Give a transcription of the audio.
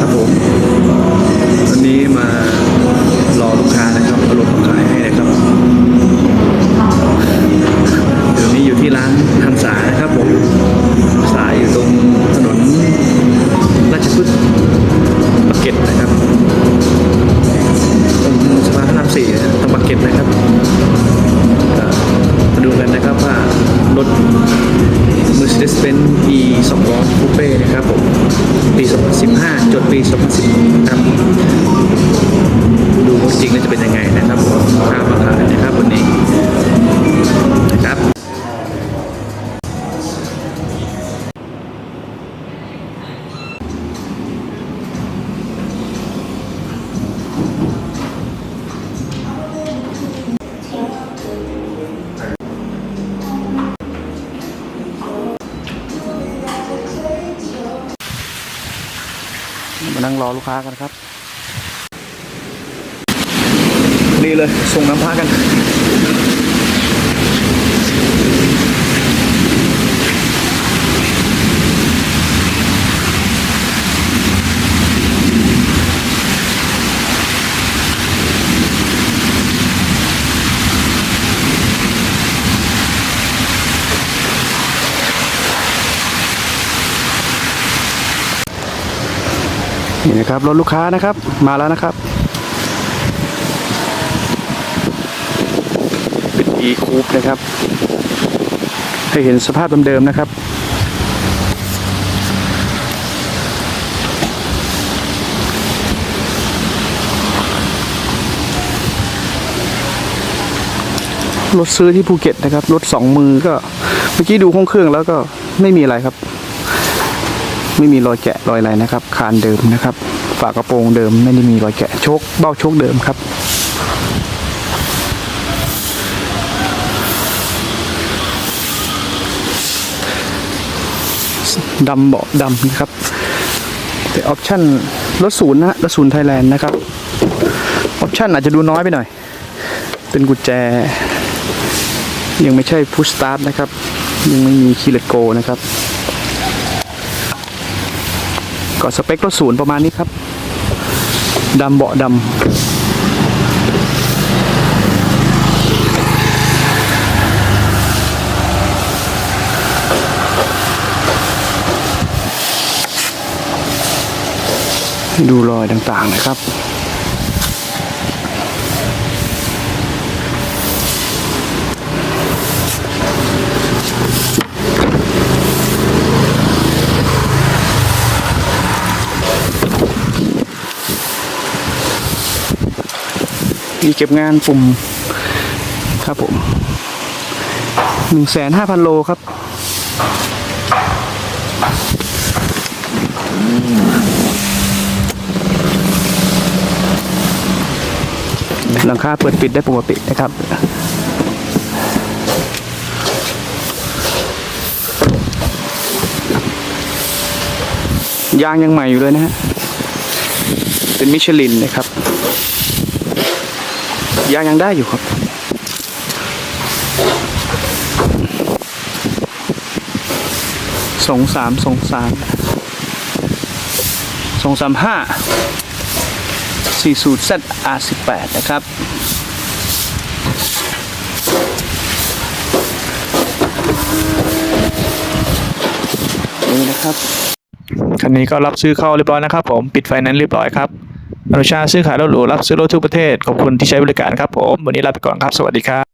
นะครับผมวันนี้มารอลูกค้านะครับอารถมาขายให้นะครับเดี๋ยวนี้อยู่ที่ร้านทันสานะครับผมสายอยู่ตรงถนนราชพฤกษ์ปากเกร็ดนะครับตรงสะพานพระรามสี่นะครับ 2016นะครับดูจริงน่าจะเป็นยังไงนะ มานั่งรอลูกค้ากันครับนี่เลยส่งน้ำพระกัน นี่นะครับรถลูกค้านะครับมาแล้วนะครับเป็น e coupe นะครับ ให้เห็นสภาพเดิมๆนะครับรถซื้อที่ภูเก็ตนะครับรถสองมือก็เมื่อกี้ดูห้องเครื่องแล้วก็ไม่มีอะไรครับ ไม่มีรอยแกะรอยอะไรนะครับ คานเดิมนะครับ ฝากระโปรงเดิมไม่ได้มีรอยแกะโชคเบ้าโชคเดิมครับดำเบาะดำนะครับแต่ออปชั่นรถศูนย์นะรถศูนย์ไทยแลนด์นะครับออปชั่นอาจจะดูน้อยไปหน่อย เป็นกุญแจ ยังไม่ใช่พุชสตาร์ทนะครับ ยังไม่มีคีย์เลตโกนะครับ ก็สเปครถศูนย์ประมาณนี้ครับดำเบาะดำดูรอยต่างๆนะครับ มีเก็บงานปุ่มครับผมหนึ่งแสนห้าพันโลครับ หลังคาเปิดปิดได้ปกตินะครับยางยังใหม่อยู่เลยนะฮะ เป็นมิชลินนะครับ ยางยังได้อยู่ครับ สองสามสองสามสองสามห้าสี่สูตร ZR สิบแปดนะครับ นี่นะครับ คันนี้ก็รับซื้อเข้าเรียบร้อยนะครับผม ปิดไฟนนซ์เรียบร้อยครับ อนุชาซื้อขายรถหรูรับซื้อรถทุกประเทศขอบคุณที่ใช้บริการครับผม วันนี้ลาไปก่อนครับ สวัสดีครับ